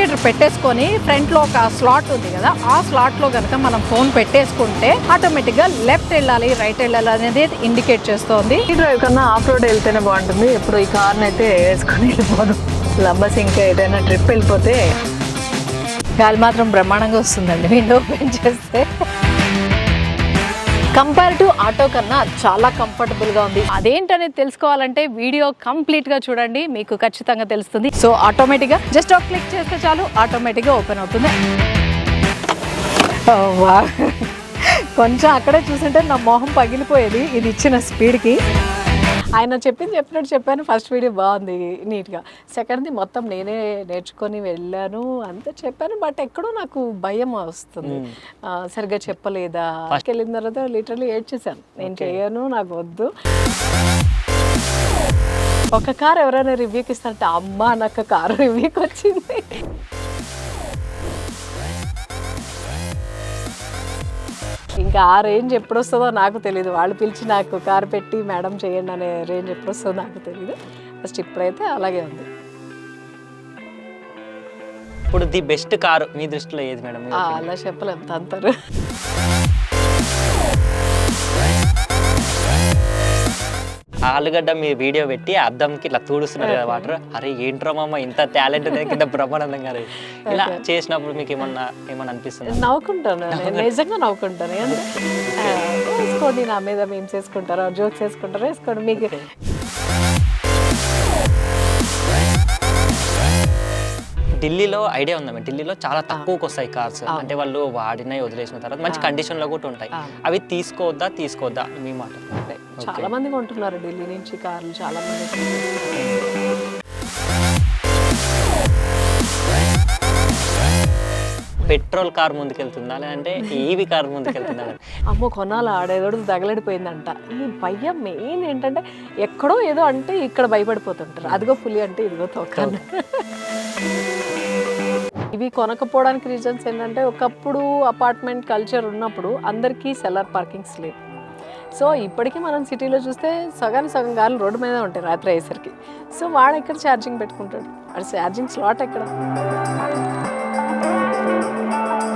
Indicator పెట్టేసుకొని ఫ్రంట్లో ఒక స్లాట్ ఉంది కదా ఆ స్లాట్లో కనుక మనం ఫోన్ పెట్టేసుకుంటే ఆటోమేటిక్గా లెఫ్ట్ వెళ్ళాలి రైట్ వెళ్ళాలి అనేది ఇండికేట్ చేస్తోంది. ఈ డ్రైవ్ కన్నా ఆఫ్ రోడ్ వెళ్తేనే బాగుంటుంది. ఎప్పుడు ఈ కార్ని అయితే వేసుకొని వెళ్ళిపోదు. లంబస్ ఇంకా ఏదైనా ట్రిప్ వెళ్ళిపోతే గాలి మాత్రం బ్రహ్మాండంగా వస్తుందండి. విండో ఓపెన్ చేస్తే. కంపేర్ టు ఆటో కన్నా చాలా కంఫర్టబుల్గా ఉంది. అదేంటనేది తెలుసుకోవాలంటే వీడియో కంప్లీట్గా చూడండి మీకు ఖచ్చితంగా తెలుస్తుంది. సో ఆటోమేటిక్గా జస్ట్ ఒక క్లిక్ చేస్తే చాలు ఆటోమేటిక్గా ఓపెన్ అవుతుంది. Oh, కొంచెం అక్కడే చూసుంటే నా మొహం పగిలిపోయేది ఇది ఇచ్చిన స్పీడ్కి ఆయన చెప్పింది చెప్పినట్టు చెప్పాను. ఫస్ట్ వీడియో బాగుంది నీట్గా సెకండ్ది మొత్తం నేనే నేర్చుకొని వెళ్ళాను అంతా చెప్పాను. బట్ ఎక్కడో నాకు భయం వస్తుంది. ఆ, సరిగ్గా చెప్పలేదా? వెళ్ళిన తర్వాత లిటరలీ ఏడ్చేసాను నేను చేయను నాకు వద్దు. ఒక కార్ ఎవరైనా రివ్యూకి ఇస్తారంటే అమ్మ నాకు కారు రివ్యూకి వచ్చింది. ఇంకా ఆ రేంజ్ ఎప్పుడు వస్తుందో నాకు తెలియదు వాళ్ళు పిలిచి నాకు కారు పెట్టి మేడం చేయండి అనే రేంజ్ ఎప్పుడు వస్తుందో నాకు తెలియదు ఫస్ట్ ఇప్పుడైతే అలాగే ఉంది. ఇప్పుడు ది బెస్ట్ కారు మీ దృష్టిలో ఏది మేడం? అలా చెప్పలేము తంతరు ఆలుగడ్డ మీ వీడియో పెట్టి అద్దంకి ఇట్లా తూడుస్తున్నారు కదా వాటర్. అరే ఏంట్రో మామ ఇంత టాలెంట్ కింద బ్రహ్మానందం గారు. ఇలా చేసినప్పుడు మీకు ఏమన్నా ఏమన్నా అనిపిస్తుంది? నవ్వుకుంటాను నిజంగా నవ్వుకుంటాను. వేసుకోండి నా మీద మేము చేసుకుంటారా జోక్స్ వేసుకుంటారా వేసుకోండి. మీకు ఢిల్లీలో ఐడియా ఉందా ఢిల్లీలో చాలా తక్కువకి వస్తాయి కార్స్. అంటే వాళ్ళు వాడినవి వదిలేసిన తర్వాత మంచి కండిషన్లో కూడా ఉంటాయి. అవి తీసుకోవద్దా తీసుకోవద్దా? మీ మాట. చాలా మంది కొంటున్నారు ఢిల్లీ నుంచి కార్లు చాలా మంది పెట్రోల్ కార్ ముందుకెళ్తుందా? లేదంటే ఈవీ కార్ ముందుకెళ్తుందా? అమ్మో కొనాలి? ఆడేదోడు తగలడిపోయిందంట. ఈ భయం మెయిన్ ఏంటంటే ఎక్కడో ఏదో అంటే ఇక్కడ భయపడిపోతుంటారు. అదిగో పులి అంటే ఇదిగో తోక ఇవి కొనకపోవడానికి రీజన్స్ ఏంటంటే ఒకప్పుడు అపార్ట్మెంట్ కల్చర్ ఉన్నప్పుడు అందరికీ సెల్లర్ పార్కింగ్స్ లేవు. సో ఇప్పటికీ మనం సిటీలో చూస్తే సగానికి సగం గాలు రోడ్డు మీద ఉంటాయి రాత్రి అయ్యేసరికి. సో వాడు ఎక్కడ ఛార్జింగ్ పెట్టుకుంటాడు? అది ఛార్జింగ్ స్లాట్ ఎక్కడ?